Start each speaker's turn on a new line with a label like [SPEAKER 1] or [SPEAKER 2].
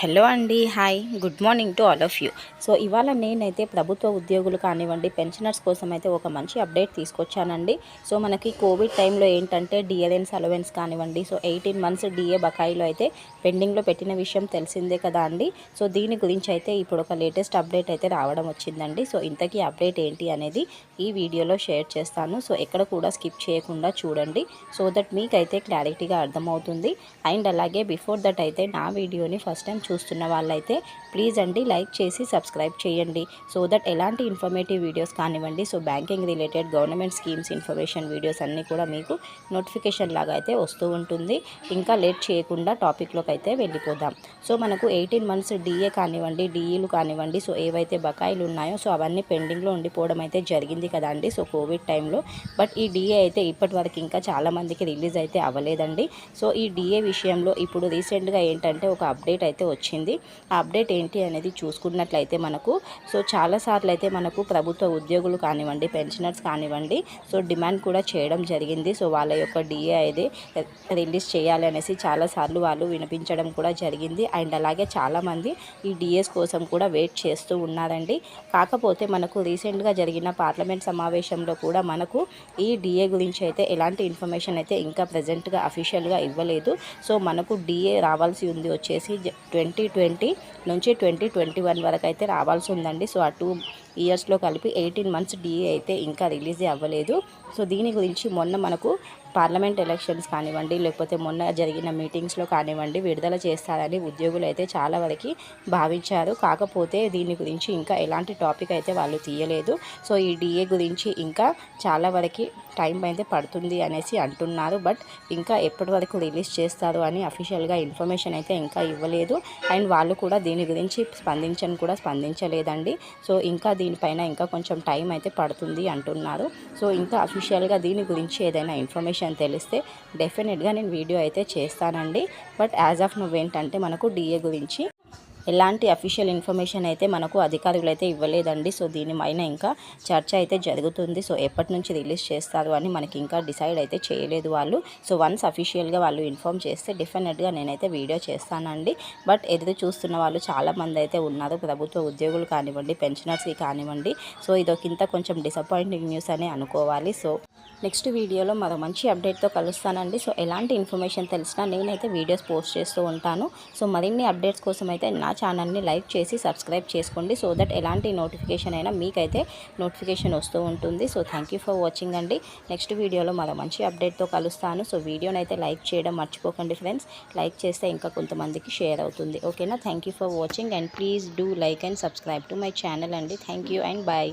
[SPEAKER 1] Hello అండి hi. Good morning to all of you. So ఇవాళ నేనైతే ప్రభుత్వ ఉద్యోగులు కానివ్వండి పెన్షనర్స్ కోసం అయితే ఒక మంచి అప్డేట్ తీసుకొచ్చానండి. సో మనకి కోవిడ్ టైంలో ఏంటంటే డిఎల్ఎన్స్ అలవెన్స్ కానివ్వండి సో ఎయిటీన్ మంత్స్ డిఏ బకాయిలో అయితే పెండింగ్లో పెట్టిన విషయం తెలిసిందే కదా అండి. సో దీని గురించి అయితే ఇప్పుడు ఒక లేటెస్ట్ అప్డేట్ అయితే రావడం వచ్చిందండి. సో ఇంతకీ అప్డేట్ ఏంటి అనేది ఈ వీడియోలో షేర్ చేస్తాను. సో ఎక్కడ కూడా స్కిప్ చేయకుండా చూడండి. సో దట్ మీకైతే క్లారిటీగా అర్థమవుతుంది. అండ్ అలాగే బిఫోర్ దట్ అయితే నా వీడియోని ఫస్ట్ టైం చూస్తున్న వాళ్ళైతే ప్లీజ్ అండి లైక్ చేసి సబ్స్క్రైబ్ చేయండి. సో దట్ ఎలాంటి ఇన్ఫర్మేటివ్ వీడియోస్ కానివ్వండి so banking related government schemes information videos అన్నీ కూడా మీకు నోటిఫికేషన్ లాగా అయితే వస్తూ ఉంటుంది. ఇంకా లేట్ చేయకుండా టాపిక్లోకి అయితే వెళ్ళిపోదాం. సో మనకు ఎయిటీన్ మంత్స్ డిఏ కానివ్వండి డిఈలు కానివ్వండి సో ఏవైతే బకాయిలు ఉన్నాయో సో అవన్నీ పెండింగ్లో ఉండిపోవడం అయితే జరిగింది కదండి సో కోవిడ్ టైంలో బట్ ఈ డిఏ అయితే ఇప్పటి వరకు ఇంకా చాలామందికి రిలీజ్ అయితే అవ్వలేదండి. సో ఈ డిఏ విషయంలో ఇప్పుడు రీసెంట్గా ఏంటంటే ఒక అప్డేట్ అయితే వచ్చింది. ఆ అప్డేట్ ఏంటి అనేది చూసుకున్నట్లయితే మనకు సో చాలాసార్లు అయితే మనకు ప్రభుత్వ ఉద్యోగులు కానివ్వండి పెన్షనర్స్ కానివ్వండి సో డిమాండ్ కూడా చేయడం జరిగింది. సో వాళ్ళ యొక్క డిఏ అయితే రిలీజ్ చేయాలి అనేసి చాలాసార్లు వాళ్ళు వినిపించడం కూడా జరిగింది. అండ్ అలాగే చాలామంది ఈ డిఎస్ కోసం కూడా వెయిట్ చేస్తూ ఉన్నారండి. కాకపోతే మనకు రీసెంట్గా జరిగిన పార్లమెంట్ సమావేశంలో కూడా మనకు ఈ డిఏ గురించి అయితే ఎలాంటి ఇన్ఫర్మేషన్ అయితే ఇంకా ప్రజెంట్గా అఫీషియల్గా ఇవ్వలేదు. సో మనకు డిఏ రావాల్సి ఉంది వచ్చేసి ట్వంటీ ట్వంటీ ట్వంటీ నుంచి ట్వంటీ ట్వంటీ వన్ వరకు అయితే రావాల్సి ఉందండి. సో ఆ టూ ఇయర్స్లో కలిపి ఎయిటీన్ మంత్స్ డిఏ అయితే ఇంకా రిలీజ్ అవ్వలేదు. సో దీని గురించి మొన్న మనకు పార్లమెంట్ ఎలక్షన్స్ కానివ్వండి లేకపోతే మొన్న జరిగిన మీటింగ్స్లో కానివ్వండి విడుదల చేస్తారని ఉద్యోగులు అయితే చాలా వరకు భావించారు. కాకపోతే దీని గురించి ఇంకా ఎలాంటి టాపిక్ అయితే వాళ్ళు తీయలేదు. సో ఈ డిఏ గురించి ఇంకా చాలా వరకు టైం అయితే పడుతుంది అనేసి అంటున్నారు. బట్ ఇంకా ఎప్పటి వరకు రిలీజ్ చేస్తారు అని అఫీషియల్గా ఇన్ఫర్మేషన్ అయితే ఇంకా ఇవ్వలేదు. అండ్ వాళ్ళు కూడా దీని గురించి స్పందించని కూడా స్పందించలేదండి. సో ఇంకా దీనిపైన ఇంకా కొంచెం టైం అయితే పడుతుంది అంటున్నారు. సో ఇంకా అఫీషియల్గా దీని గురించి ఏదైనా ఇన్ఫర్మేషన్ తెలిస్తే డెఫినెట్గా నేను వీడియో అయితే చేస్తానండి. బట్ యాజ్ ఆఫ్ నువ్వేంటంటే మనకు డిఏ గురించి ఎలాంటి అఫీషియల్ ఇన్ఫర్మేషన్ అయితే మనకు అధికారులు అయితే ఇవ్వలేదండి. సో దీనిపైన ఇంకా చర్చ అయితే జరుగుతుంది. సో ఎప్పటి నుంచి రిలీజ్ చేస్తారు అని మనకి ఇంకా డిసైడ్ అయితే చేయలేదు వాళ్ళు. సో వన్స్ అఫీషియల్గా వాళ్ళు ఇన్ఫామ్ చేస్తే డెఫినెట్గా నేనైతే వీడియో చేస్తానండి. బట్ ఎదురు చూస్తున్న వాళ్ళు చాలామంది అయితే ఉన్నారు. ప్రభుత్వ ఉద్యోగులు కానివ్వండి పెన్షనర్స్కి కానివ్వండి. సో ఇదొకింత కొంచెం డిసప్పాయింటింగ్ న్యూస్ అని అనుకోవాలి. సో నెక్స్ట్ వీడియోలో మరో మంచి అప్డేట్తో కలుస్తానండి. సో ఎలాంటి ఇన్ఫర్మేషన్ తెలిసినా నేనైతే వీడియోస్ పోస్ట్ చేస్తూ ఉంటాను. సో మరిన్ని అప్డేట్స్ కోసం అయితే నా ఛానల్ని లైక్ చేసి సబ్స్క్రైబ్ చేసుకోండి సో దట్ ఎలాంటి నోటిఫికేషన్ అయినా మీకైతే నోటిఫికేషన్ వస్తూ ఉంటుంది. సో థ్యాంక్ ఫర్ వాచింగ్ అండి. నెక్స్ట్ వీడియోలో మరో మంచి అప్డేట్తో కలుస్తాను. సో వీడియోని అయితే లైక్ చేయడం మర్చిపోకండి ఫ్రెండ్స్. లైక్ చేస్తే ఇంకా కొంతమందికి షేర్ అవుతుంది. ఓకేనా? Thank for watching and please do like and subscribe to my channel అండి. Thank and bye.